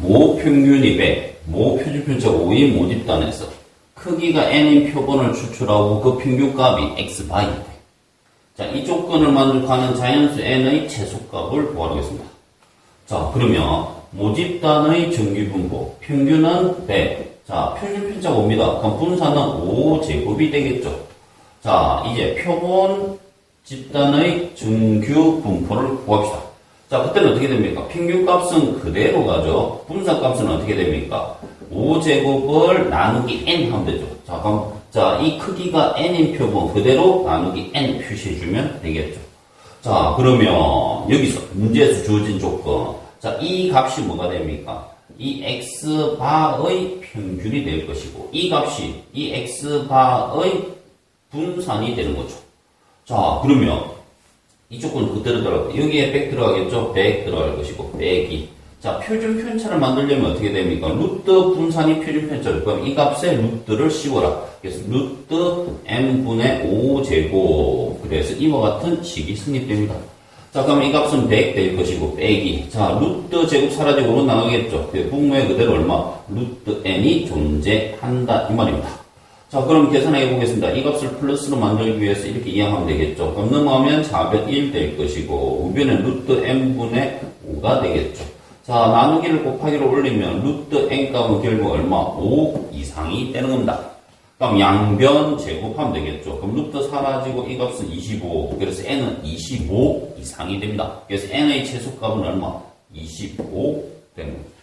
모 평균이 100, 모 표준편차 5인 모집단에서 크기가 n인 표본을 추출하고 그 평균값이 x 바이 돼. 자, 이 조건을 만족하는 자연수 n의 최소값을 구하겠습니다. 자, 그러면 모집단의 정규분포 평균은 100. 자, 표준편차가 5입니다. 그럼 분산은 5 제곱이 되겠죠. 자, 이제 표본 집단의 정규 분포를 구합시다. 자, 그때는 어떻게 됩니까? 평균값은 그대로 가죠. 분산값은 어떻게 됩니까? 5제곱을 나누기 n 하면 되죠. 자, 그럼, 자, 이 크기가 n인 표본 그대로 나누기 n 표시해주면 되겠죠. 자, 그러면 여기서 문제에서 주어진 조건. 자, 이 값이 뭐가 됩니까? 이 x바의 평균이 될 것이고, 이 값이 이 x바의 분산이 되는 거죠. 자, 그러면 이 조건 그대로 들어가고 여기에 100 들어가겠죠? 100 들어갈 것이고 100이. 자 표준 편차를 만들려면 어떻게 됩니까? 루트 분산이 표준 편차를. 그럼 이 값에 루트를 씌워라. 그래서 루트 n분의 5제곱. 그래서 이와 같은 식이 성립됩니다. 자 그럼 이 값은 100 될 것이고 빼기 자 루트 제곱 사라지고 5로 나가겠죠? 분모에 그대로 얼마? 루트 n이 존재한다. 이 말입니다 자, 그럼 계산해 보겠습니다. 이 값을 플러스로 만들기 위해서 이렇게 이항하면 되겠죠. 넘어가면 401 될 것이고, 우변은 루트 n분의 5가 되겠죠. 자, 나누기를 곱하기로 올리면 루트 n 값은 결국 얼마? 5 이상이 되는 겁니다. 그럼 양변 제곱하면 되겠죠. 그럼 루트 사라지고 이 값은 25. 그래서 n은 25 이상이 됩니다. 그래서 n의 최소값은 얼마? 25 되는 겁니다.